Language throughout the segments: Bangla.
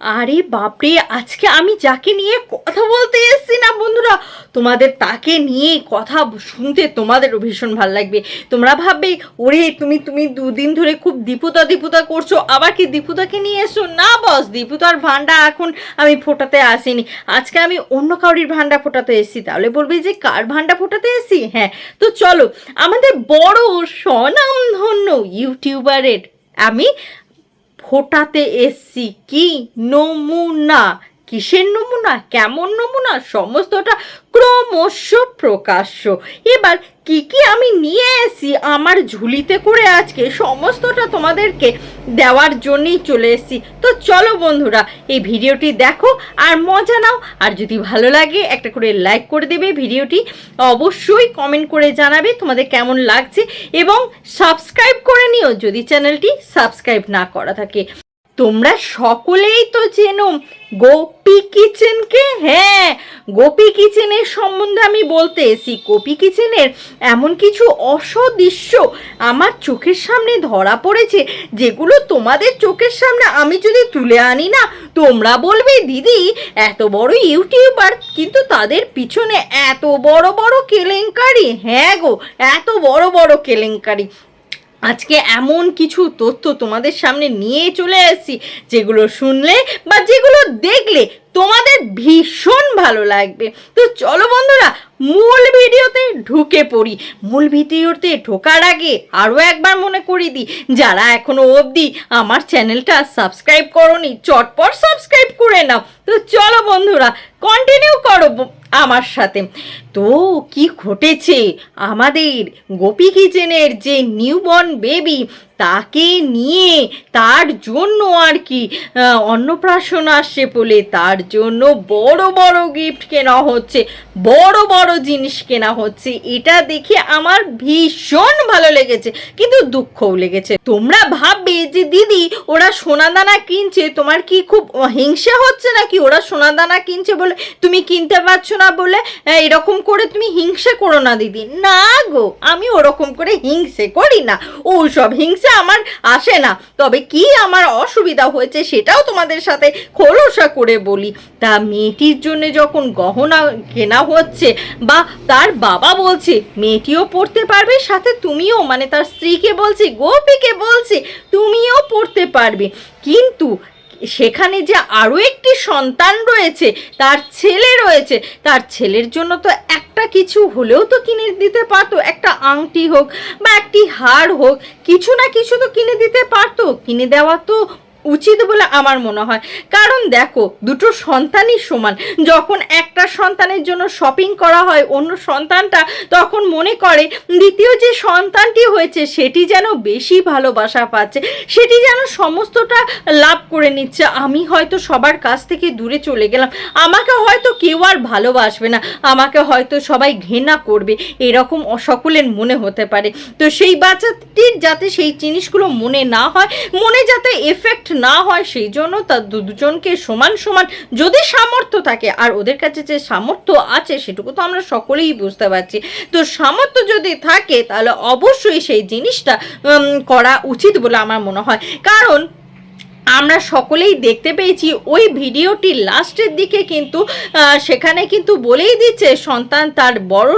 আরে বাপরে, আজকে আমি যাকে নিয়ে কথা বলতে এসেছি না বন্ধুরা, তোমাদের তাকে নিয়ে কথা শুনতে তোমাদেরও ভীষণ ভালো লাগবে। তোমরা ভাববে, ওরে তুমি তুমি দুদিন ধরে খুব দীপুতা দীপুতা করছ, আবার কি দীপুতাকে নিয়ে এসো? না বস, দীপুতার ভান্ডা এখন আমি ফোটাতে আসিনি। আজকে আমি অন্য কাউরির ভান্ডা ফোটাতে এসেছি, তাহলে বলবে যে কার ভান্ডা ফোটাতে এসেছি? হ্যাঁ তো চলো, আমাদের বড় স্বনামধন্য ইউটিউবারের, আমি ফোটাতে এসছি। কি? নমুনা। কিসের নমুনা, কেমন নমুনা, সমস্তটা ক্রমশ প্রকাশ্য। এবার কি কি আমি নিয়ে এসেছি আমার ঝুলিতে করে আজকে সমস্তটা তোমাদেরকে দেওয়ার জন্যই চলে এসেছি। তো চলো বন্ধুরা, এই ভিডিওটি দেখো আর মজা নাও। আর যদি ভালো লাগে, একটা করে লাইক করে দেবে ভিডিওটি। অবশ্যই কমেন্ট করে জানাবে তোমাদের কেমন লাগছে। এবং সাবস্ক্রাইব করে নিও যদি চ্যানেলটি সাবস্ক্রাইব না করা থাকে। তোমরা সকলেই তো চেনো গোপী কিচেনকে? হ্যাঁ গোপী কিচেনের সম্বন্ধে আমি বলতে এসি গোপী কিচেনের এমন কিছু অসদৃশ্য আমার চোখের সামনে ধরা পড়েছে, যেগুলো তোমাদের চোখের সামনে আমি যদি তুলে আনি না, তোমরা বলবে, দিদি, এত বড় ইউটিউবার, কিন্তু তাদের পিছনে এত বড় বড় কেলেঙ্কারি। হ্যাঁ গো, এত বড় বড় কেলেঙ্কারি। আজকে এমন কিছু তথ্য তোমাদের সামনে নিয়ে চলে এসেছি, যেগুলো শুনলে বা যেগুলো দেখলে তোমাদের ভীষণ ভালো লাগবে। তো চলো বন্ধুরা, মূল ভিডিওতে ঢুকে পড়ি। মূল ভিডিওতে ঢোকার আগে আরও একবার মনে করি দিই, যারা এখনও অবধি আমার চ্যানেলটা সাবস্ক্রাইব করনি, চটপট সাবস্ক্রাইব করে নাও। তো চলো বন্ধুরা কন্টিনিউ করো। আমার সাথে। তো কি ঘটেছে? আমাদের গোপী কিচেনের যে নিউবর্ন বেবি তাকে নিয়ে তার জন্য আর কি অন্নপ্রাশন আসছে বলে তার জন্য বড় বড় গিফট কেনা হচ্ছে, বড় বড় জিনিস কেনা হচ্ছে। এটা দেখে আমার ভীষণ ভালো লেগেছে, কিন্তু দুঃখও লেগেছে। তোমরা ভাববে যে দিদি, ওরা সোনাদানা কিনছে, তোমার কি খুব হিংসা হচ্ছে নাকি? ওরা সোনাদানা কিনছে বলে তুমি কিনতে পারছ না বলে এরকম করে তুমি হিংসে করো না দিদি। না গো, আমি ওরকম করে হিংসে করি না। ও সব হিংসা আমার আসে না। তবে কি আমার অসুবিধা হয়েছে সেটাও তোমাদের সাথে খোলসা করে বলি। তা মেয়েটির জন্য যখন গহনা কেনা হচ্ছে বা তার বাবা বলছে, মেয়েটিও পড়তে পারবে, সাথে তুমিও। মানে তার স্ত্রীকে বলছি, গোপীকে বলছি, তুমিও পড়তে পারবে। কিন্তু সেখানে যে আরও একটি সন্তান রয়েছে, তার ছেলে রয়েছে, তার ছেলের জন্য তো একটা কিছু হলেও তো কিনে দিতে পারতো। একটা আংটি হোক বা একটি হার হোক, কিছু না কিছু তো কিনে দিতে পারতো। কিনে দেওয়া তো উচিত বলে আমার মনে হয়। কারণ দেখো, দুটো সন্তানই সমান। যখন একটা সন্তানের জন্য শপিং করা হয়, অন্য সন্তানটা তখন মনে করে, দ্বিতীয় যে সন্তানটি হয়েছে, সেটি যেন বেশি ভালোবাসা পাচ্ছে, সেটি যেন সমস্তটা লাভ করে নিচ্ছে। আমি হয়তো সবার কাছ থেকে দূরে চলে গেলাম। আমাকে হয়তো কেউ আর ভালোবাসবে না। আমাকে হয়তো সবাই ঘৃণা করবে। এরকম সকলের মনে হতে পারে। তো সেই বাচ্চাটির যাতে সেই জিনিসগুলো মনে না হয়, মনে যাতে এফেক্ট না হয়, সেই জন্য তার দুজনকে সমান সমান যদি সামর্থ্য থাকে। আর ওদের কাছে যে সামর্থ্য আছে, সেটুকু তো আমরা সকলেই বুঝতে পারছি। তো সামর্থ্য যদি থাকে, তাহলে অবশ্যই সেই জিনিসটা করা উচিত বলে আমার মনে হয়। কারণ আমরা সকলেই দেখতে পেয়েছি ওই ভিডিওটি লাস্টের দিকে কিন্তু সেখানে কিন্তু বলেই দিচ্ছে, সন্তান তার বড়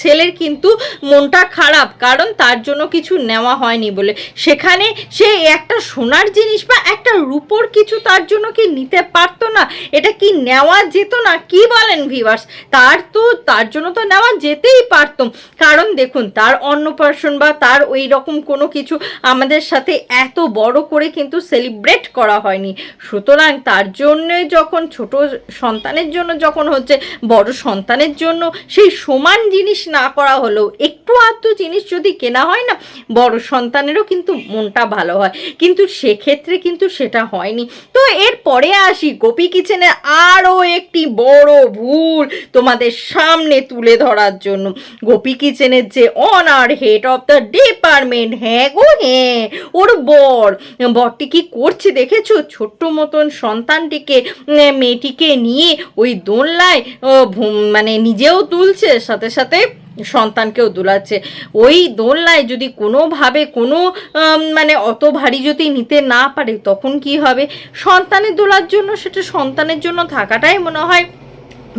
ছেলের কিন্তু মনটা খারাপ, কারণ তার জন্য কিছু নেওয়া হয়নি বলে। সেখানে সে একটা সোনার জিনিস বা একটা রূপোর কিছু তার জন্য কি নিতে পারতো না? এটা কি নেওয়া যেত না? কি বলেন ভিভার্স তার তো, তার জন্য তো নেওয়া যেতেই পারতো। কারণ দেখুন, তার অন্নপ্রাশন বা তার ওই রকম কোনো কিছু আমাদের সাথে এত বড় করে কিন্তু সেলিব্রেট করা হয়নি। সুতরাং তার জন্যে যখন ছোট সন্তানের জন্য যখন হচ্ছে, বড় সন্তানের জন্য সেই সমান জিনিস না করা হলেও, একটু আধটু জিনিস যদি কেনা হয় না, বড় সন্তানেরও কিন্তু মনটা ভালো হয়। কিন্তু সেক্ষেত্রে কিন্তু সেটা হয়নি। তো এর পরে আসি গোপী কিচেনে আরও একটি বড় ভুল তোমাদের সামনে তুলে ধরার জন্য। গোপী কিচেনের যে owner head of the department হ্যাঁ গো হ্যাঁ ওর বর। বরটি কি করছে দেখেছ? ছোট্ট মতন সন্তানটিকে মেয়েটিকে নিয়ে ওই দোলনায় মানে নিজেও তুলছে সাথে সাথে সন্তানকেও দোলাচ্ছে। ওই দোলনায় যদি কোনোভাবে কোনো মানে অত ভারী যদি নিতে না পারে, তখন কি হবে? সন্তানের দোলার জন্য, সেটা সন্তানের জন্য থাকাটাই মনে হয়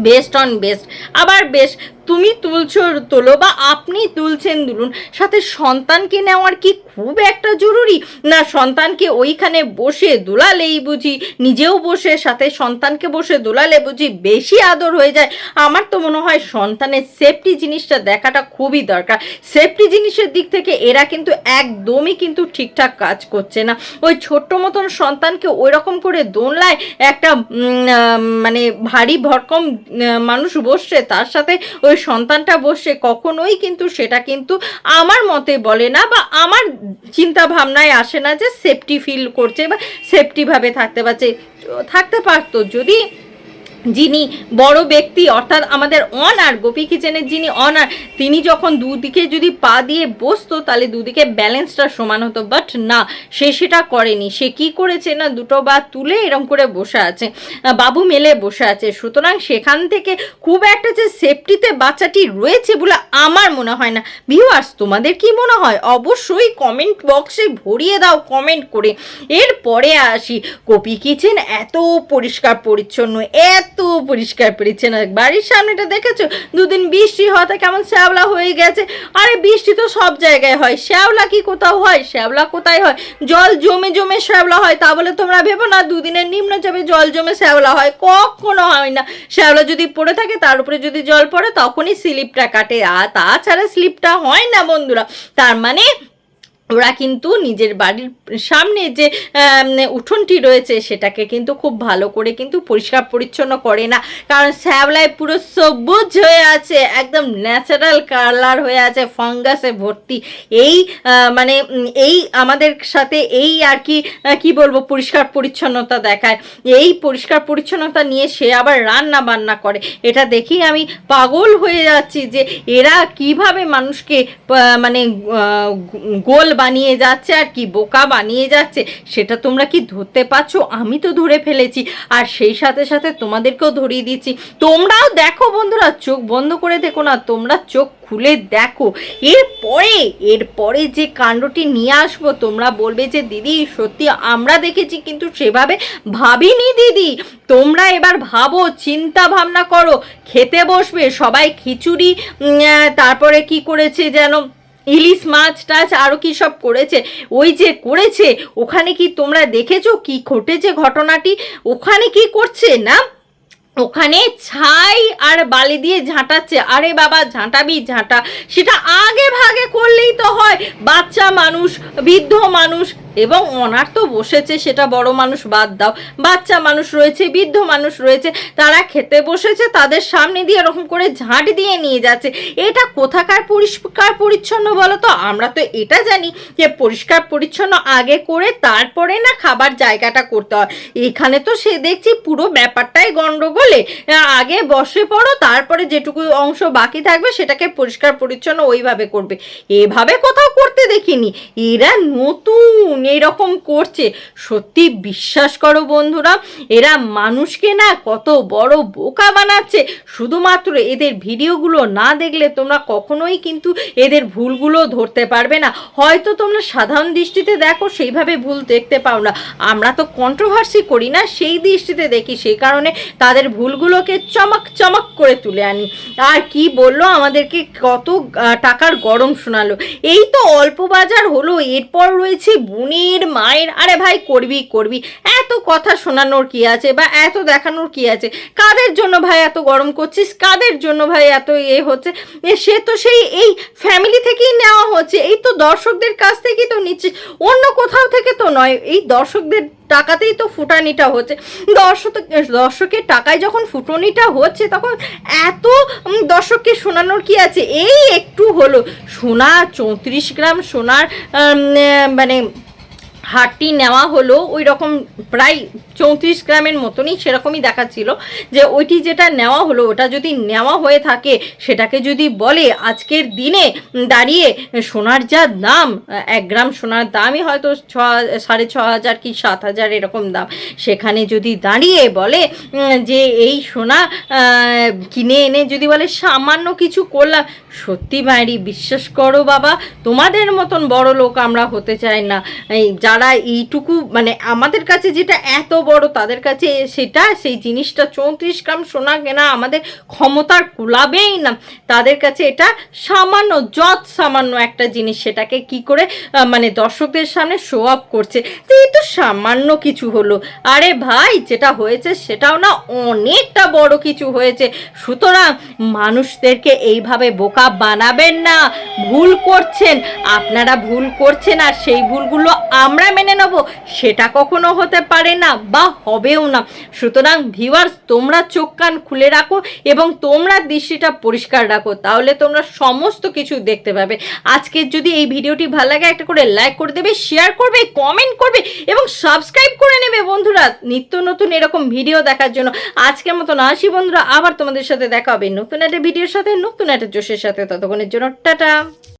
বেস্ট অন বেস্ট আবার বেশ তুমি তুলছো তোলো বা আপনি তুলছেন দুলুন, সাথে সন্তানকে নেওয়ার কি খুব একটা জরুরি? না, সন্তানকে ওইখানে বসে দোলালেই বুঝি, নিজেও বসে, সাথে সন্তানকে বসে দোলালে বুঝি বেশি আদর হয়ে যায়। আমার তো মনে হয় সন্তানের সেফটি জিনিসটা দেখাটা খুবই দরকার। সেফটি জিনিসের দিক থেকে এরা কিন্তু একদমই কিন্তু ঠিকঠাক কাজ করছে না। ওই ছোট্ট মতন সন্তানকে ওই রকম করে দোলনায় একটা মানে ভারী ভরকম মানুষ বসছে, তার সাথে ওই সন্তানটা বসে কখনোই কিন্তু সেটা কিন্তু আমার মতে বলে না বা আমার চিন্তা ভাবনায় আসে না যে সেফটি ফিল করছে বা সেফটিভাবে থাকতে পারছে। থাকতে পারতো যদি যিনি বড় ব্যক্তি, অর্থাৎ আমাদের অনার গোপী কিচেনের যিনি অনার তিনি যখন দুদিকে যদি পা দিয়ে বসতো, তাহলে দুদিকে ব্যালেন্সটা সমান হতো। বাট না, সে সেটা করেনি। সে কি করেছে না, দুটো বা তুলে এরম করে বসে আছে। বাবু মেলে বসে আছে। সুতরাং সেখান থেকে খুব একটা যে সেফটিতে বাচ্চাটি রয়েছে বলে আমার মনে হয় না। ভিউয়ার্স তোমাদের কি মনে হয়? অবশ্যই কমেন্ট বক্সে ভরিয়ে দাও কমেন্ট করে। এরপরে আসি। কপি কিচেন এত পরিষ্কার পরিচ্ছন্ন এত পরিষ্কার পরিচ্ছন্ন। বাড়ির সামনেটা দেখেছ? দুদিন বৃষ্টি হওয়াতে কেমন শ্যাওলা হয়ে গেছে। আরে বৃষ্টি তো সব জায়গায় হয়। শ্যাওলা কি কোথাও হয়? শ্যাওলা কোথায় হয়? জল জমে জমে শ্যাওলা হয়, তা বলে তোমরা ভেবো না? দুদিনের নিম্নচাপে জল জমে শ্যাওলা হয়। কখনো হয় না। শ্যাওলা যদি পড়ে থাকে, তার উপরে যদি জল পড়ে, তখনই স্লিপটা কাটে। আর তাছাড়া স্লিপটা হয় না, বন্ধুরা। তার মানে ওরা কিন্তু নিজের বাড়ির সামনে যে উঠোনটি রয়েছে সেটাকে কিন্তু খুব ভালো করে কিন্তু পরিষ্কার পরিচ্ছন্ন করে না। কারণ শ্যাওলায় পুরো সবুজ হয়ে আছে, একদম ন্যাচারাল কালার হয়ে আছে ফাঙ্গাসে ভর্তি। এই মানে এই আমাদের সাথে এই আর কি কি বলব, পরিষ্কার পরিচ্ছন্নতা দেখায়। এই পরিষ্কার পরিচ্ছন্নতা নিয়ে সে আবার রান্না বান্না করে। এটা দেখেই আমি পাগল হয়ে যাচ্ছি যে, এরা কীভাবে মানুষকে মানে গোল বানিয়ে যাচ্ছে আর কি, বোকা বানিয়ে যাচ্ছে, সেটা তোমরা কি ধরতে পারছ? আমি তো ধরে ফেলেছি। আর সেই সাথে সাথে তোমাদেরকেও ধরিয়ে দিচ্ছি। তোমরাও দেখো বন্ধুরা, চোখ বন্ধ করে দেখো না, তোমরা চোখ খুলে দেখো। এরপরে এরপরে যে কাণ্ডটি নিয়ে আসব, তোমরা বলবে যে, দিদি, সত্যি আমরা দেখেছি, কিন্তু সেভাবে ভাবিনি, দিদি। তোমরা এবার ভাবো, চিন্তা ভাবনা করো। খেতে বসবে, সবাই খিচুড়ি তারপরে কি করেছে যেন ইলিশ মাছ টাছ আরও কি সব করেছে? ওই যে করেছে, ওখানে কি তোমরা দেখেছ কি ঘটেছে ঘটনাটি? ওখানে কি করছে না? ওখানে ছাই আর বালি দিয়ে ঝাঁটাচ্ছে। আরে বাবা, ঝাঁটাবি ঝাঁটা। সেটা আগে ভাগে করলেই তো হয়। বাচ্চা মানুষ, বৃদ্ধ মানুষ, এবং অনার তো বসেছে, সেটা বড় মানুষ বাদ দাও। বাচ্চা মানুষ রয়েছে, বৃদ্ধ মানুষ রয়েছে, তারা খেতে বসেছে, তাদের সামনে দিয়ে এরকম করে ঝাঁট দিয়ে নিয়ে যাচ্ছে। এটা কোথাকার পরিষ্কার পরিচ্ছন্ন বলো তো? আমরা তো এটা জানি যে পরিষ্কার পরিচ্ছন্ন আগে করে তারপরে না খাবার জায়গাটা করতে হয়। এখানে তো সে দেখছি পুরো ব্যাপারটাই গন্ডগোলে আহ, আগে বসে পড়ো তারপরে যেটুকু অংশ বাকি থাকবে সেটাকে পরিষ্কার পরিচ্ছন্ন ওইভাবে করবে। এভাবে কোথাও করতে দেখিনি। এরা নতুন এরকম করছে। সত্যি বিশ্বাস করো বন্ধুরা এরা মানুষকে না কত বড় বোকা বানাচ্ছে। শুধুমাত্র এদের ভিডিওগুলো না দেখলে তোমরা কখনোই কিন্তু এদের ভুলগুলো ধরতে পারবে না। হয়তো তোমরা সাধারণ দৃষ্টিতে দেখো সেইভাবে ভুল দেখতে পাও না। আমরা তো কন্ট্রোভার্সি করি না সেই দৃষ্টিতে দেখি। সেই কারণে তাদের ভুলগুলোকে চমক চমক করে তুলে আনি। আর কি বলল? আমাদেরকে কত টাকার গরম শোনালো। এই তো অল্প বাজার হলো, এরপর রয়েছে বোনের, মায়ের, আরে ভাই করবি করবি। এত কথা শোনানোর কি আছে বা এত দেখানোর কি আছে? কাদের জন্য ভাই এত গরম করছিস? কাদের জন্য ভাই এত এ হচ্ছে? সে তো সেই, এই ফ্যামিলি থেকেই নেওয়া হচ্ছে। এই তো দর্শকদের কাছ থেকেই তো নিচ্ছিস। অন্য কোথাও থেকে তো নয়। এই দর্শকদের টাকাতেই তো ফুটানিটা হচ্ছে। দর্শক দর্শকের টাকায় যখন ফুটনিটা হচ্ছে, তখন এত দর্শককে শোনানোর কি আছে? এই একটু হলো। সোনা চৌত্রিশ গ্রাম সোনার মানে হারটি নেওয়া হলো, ওই রকম প্রায় চৌত্রিশ গ্রামের মতনই সেরকমই দেখাচ্ছিল যে ওইটি যেটা নেওয়া হলো, ওটা যদি নেওয়া হয়ে থাকে, সেটাকে যদি বলে আজকের দিনে দাঁড়িয়ে সোনার যা দাম, এক গ্রাম সোনার দামই হয়তো ছ, সাড়ে ছ হাজার কি সাত হাজার এরকম দাম। সেখানে যদি দাঁড়িয়ে বলে যে এই সোনা কিনে এনে যদি বলে সামান্য কিছু করলাম সত্যি মায়েরি, বিশ্বাস করো বাবা, তোমাদের মতন বড় লোক আমরা হতে চাই না। এই যারা এইটুকু মানে আমাদের কাছে যেটা এত বড়, তাদের কাছে সেটা, সেই জিনিসটা চৌত্রিশ গ্রাম সোনা কেনা আমাদের ক্ষমতার কুলাবেই না। তাদের কাছে এটা সামান্য, যত সামান্য একটা জিনিস, সেটাকে কি করে মানে দর্শকদের সামনে শো আপ করছে। তো এই তো সামান্য কিছু হলো। আরে ভাই, যেটা হয়েছে সেটাও না অনেকটা বড় কিছু হয়েছে। সুতরাং মানুষদেরকে এইভাবে বোকা বানাবেন না, ভুল করছেন, আপনারা ভুল করছেন আর সেই ভুলগুলো আমরা মেনে নেব, সেটা কখনো হতে পারে না বা হবেও না। সুতরাং ভিউয়ার্স তোমরা চোখ কান খুলে রাখো এবং তোমরা দৃষ্টিটা পরিষ্কার রাখো, তাহলে তোমরা সমস্ত কিছু দেখতে পাবে। আজকের যদি এই ভিডিওটি ভালো লাগে, একটা করে লাইক করে দেবে শেয়ার করবে কমেন্ট করবে এবং সাবস্ক্রাইব করে নেবে বন্ধুরা, নিত্য নতুন এরকম ভিডিও দেখার জন্য। আজকের মতন আসি বন্ধুরা, আবার তোমাদের সাথে দেখা হবে নতুন একটা ভিডিওর সাথে, নতুন একটা জোশের সাথে ততক্ষণের জন্য টাটা।